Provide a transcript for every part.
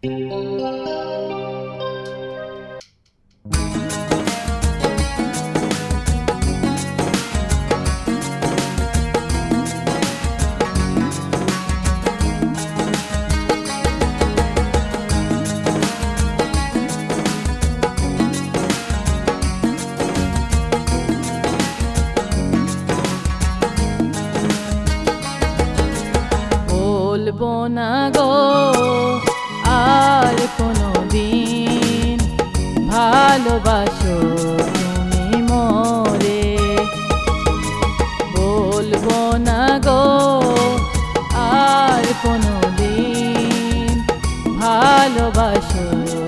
বলব না গো ভালোবাসো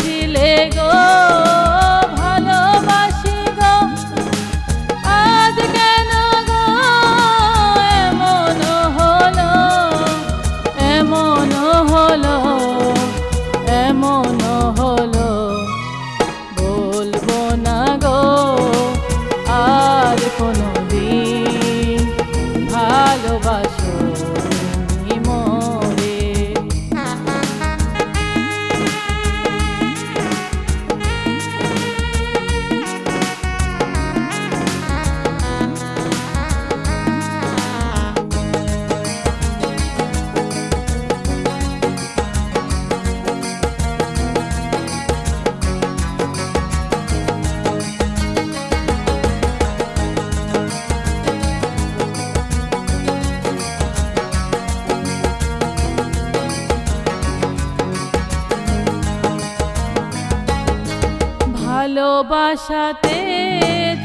ভালোবাসাতে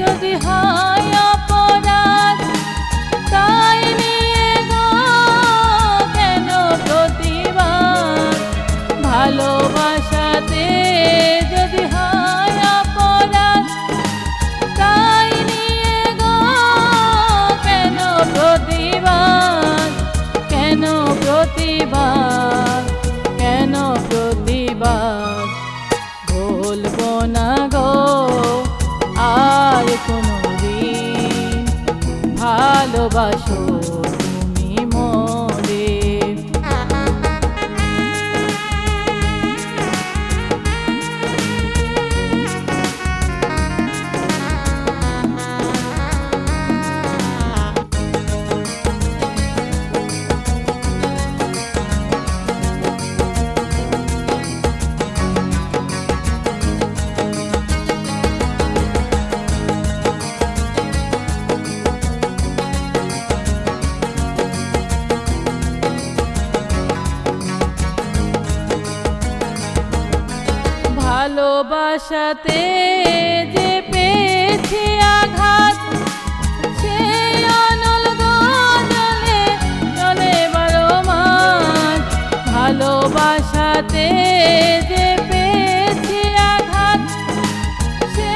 যদি হয় অপরাধ, তাই নিয়ে কেন প্রতিবাদ? ভালোবাসাতে যদি হয় অপরাধ, তাই নিয়ে কেন প্রতিবাদ? কেন প্রতিবাদ? কেন প্রতিবাদ? বলব না কোনো দিন ভালোবাসো। ভালোবাসাতে যে পেয়েছি আঘাত, সে অনল গজলে চলে বারো মাস। ভালোবাসাতে যে পেয়েছি আঘাত, সে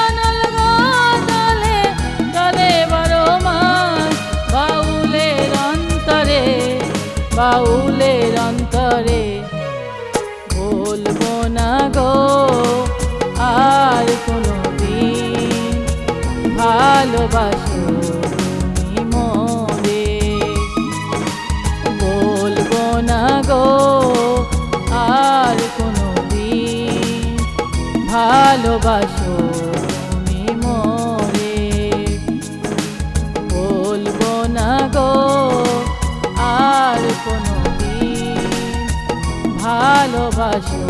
অনল গজলে চলে বারো মাস। বাউলের অন্তরে বাউলের ভালোবাসো মরে বলব না গো, আর কোনো দিন ভালোবাসো মরে বলব না গো, আর কোনো দিন ভালোবাসো